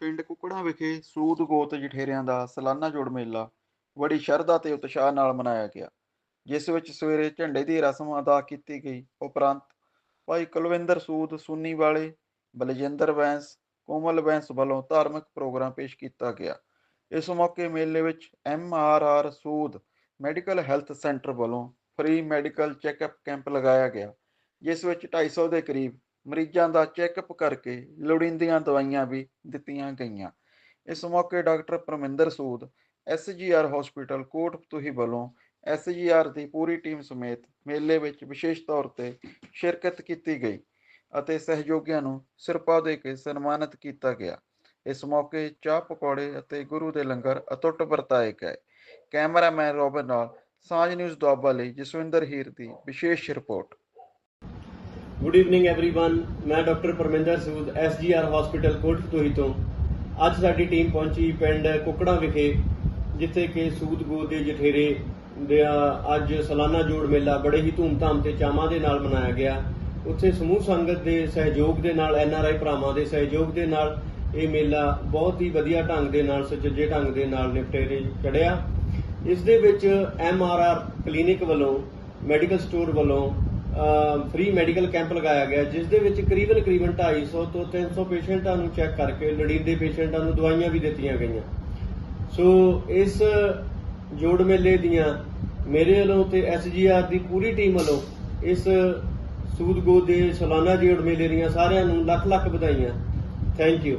ਪਿੰਡ ਕੁਕੜਾਂ ਵਿਖੇ ਸੂਦ ਗੋਤ ਜਠੇਰਿਆਂ ਦਾ ਸਾਲਾਨਾ ਜੋੜ ਮੇਲਾ ਬੜੀ ਸ਼ਰਧਾ ਤੇ ਉਤਸ਼ਾਹ ਨਾਲ ਮਨਾਇਆ ਗਿਆ, ਜਿਸ ਵਿੱਚ ਸਵੇਰੇ ਝੰਡੇ ਦੀ ਰਸਮ ਅਦਾ ਕੀਤੀ ਗਈ। ਉਪਰੰਤ ਭਾਈ ਕੁਲਵਿੰਦਰ ਸੂਦ ਸੁੰਨੀ ਵਾਲੇ, ਬਲਜਿੰਦਰ ਬੈਂਸ ਕੋਮਲ ਬੈਂਸ ਵੱਲੋਂ ਧਾਰਮਿਕ ਪ੍ਰੋਗਰਾਮ ਪੇਸ਼ ਕੀਤਾ ਗਿਆ। ਇਸ ਮੌਕੇ ਮੇਲੇ ਵਿੱਚ M R R Sood medical health centre ਵੱਲੋਂ ਫ੍ਰੀ ਮੈਡੀਕਲ ਚੈੱਕਅਪ ਕੈਂਪ ਲਗਾਇਆ ਗਿਆ, ਜਿਸ ਵਿੱਚ 250 ਦੇ ਕਰੀਬ ਮਰੀਜ਼ਾਂ ਦਾ ਚੈੱਕਅਪ ਕਰਕੇ ਲੋੜੀਂਦੀਆਂ ਦਵਾਈਆਂ ਵੀ ਦਿੱਤੀਆਂ ਗਈਆਂ। ਇਸ ਮੌਕੇ doctor Parminder Sood SGR hospital Kotfatuhi ਵੱਲੋਂ ਐਸਜੀਆਰ ਦੀ ਪੂਰੀ ਟੀਮ ਸਮੇਤ ਮੇਲੇ ਵਿੱਚ ਵਿਸ਼ੇਸ਼ ਤੌਰ ਤੇ ਸ਼ਿਰਕਤ ਕੀਤੀ ਗਈ ਅਤੇ ਸਹਿਯੋਗੀਆਂ ਨੂੰ ਸਿਰਪਾ ਦੇ ਕੇ ਸਨਮਾਨਿਤ ਕੀਤਾ ਗਿਆ। ਇਸ ਮੌਕੇ ਚਾਹ ਪਕੌੜੇ ਅਤੇ ਗੁਰੂ ਦੇ ਲੰਗਰ ਅਤੁੱਟ ਵਰਤਾਏ ਗਏ। ਕੈਮਰਾਮੈਨ ਰੋਬਨ ਨਾਲ ਸਾਂਝ ਨਿਊਜ਼ ਦੁਆਬਾ ਲਈ ਜਸਵਿੰਦਰ ਹੀਰ ਦੀ ਵਿਸ਼ੇਸ਼ ਰਿਪੋਰਟ। ਗੁੱਡ ਈਵਨਿੰਗ एवरीवन ਮੈਂ doctor Parminder Sood SGR hospital ਕੋਟਪਤੋਹੀ ਤੋਂ ਅੱਜ ਸਾਡੀ ਟੀਮ ਪਹੁੰਚੀ ਪਿੰਡ ਕੁਕੜਾ ਵਿਖੇ ਜਿੱਥੇ ਕਿ ਸੂਦ ਗੋਦ ਦੇ ਜਠੇਰੇ ਦੇ ਅੱਜ ਸਾਲਾਨਾ ਜੋੜ ਮੇਲਾ ਬੜੇ ਹੀ ਧੂਮਧਾਮ ਤੇ ਚਾਵਾਂ ਦੇ ਨਾਲ ਮਨਾਇਆ ਗਿਆ ਉੱਥੇ ਸਮੂਹ ਸੰਗਤ ਦੇ ਸਹਿਯੋਗ ਦੇ ਨਾਲ ਐਨਆਰਆਈ ਭਰਾਵਾਂ ਦੇ ਸਹਿਯੋਗ ਦੇ ਨਾਲ ਇਹ ਮੇਲਾ ਬਹੁਤ ਹੀ ਵਧੀਆ ਢੰਗ ਦੇ ਨਾਲ ਸੁਚੱਜੇ ਢੰਗ ਦੇ ਨਾਲ ਨਿਪਟੇਰੇ ਚੜਿਆ ਇਸ ਦੇ ਵਿੱਚ ਐਮਆਰਆਰ ਕਲੀਨਿਕ ਵੱਲੋਂ ਮੈਡੀਕਲ ਸਟੋਰ ਵੱਲੋਂ ਫ੍ਰੀ ਮੈਡੀਕਲ ਕੈਂਪ ਲਗਾਇਆ ਗਿਆ, ਜਿਸ ਦੇ ਵਿੱਚ ਕਰੀਬਨ ਕਰੀਬਨ 250 ਤੋਂ 300 ਪੇਸ਼ੈਂਟਾਂ ਨੂੰ ਚੈੱਕ ਕਰਕੇ ਲੋੜੀਂਦੇ ਪੇਸ਼ੈਂਟਾਂ ਨੂੰ ਦਵਾਈਆਂ ਵੀ ਦਿੱਤੀਆਂ ਗਈਆਂ। ਸੋ ਇਸ ਜੋੜ ਮੇਲੇ ਦੀਆਂ ਮੇਰੇ ਵੱਲੋਂ ਤੇ ਐਸਜੀਆਰ ਦੀ ਪੂਰੀ ਟੀਮ ਵੱਲੋਂ ਇਸ ਸੂਦ ਗੋਦ ਦੇ ਸਾਲਾਨਾ ਜੋੜ ਮੇਲੇ ਦੀਆਂ ਸਾਰਿਆਂ ਨੂੰ ਲੱਖ ਲੱਖ ਵਧਾਈਆਂ। Thank you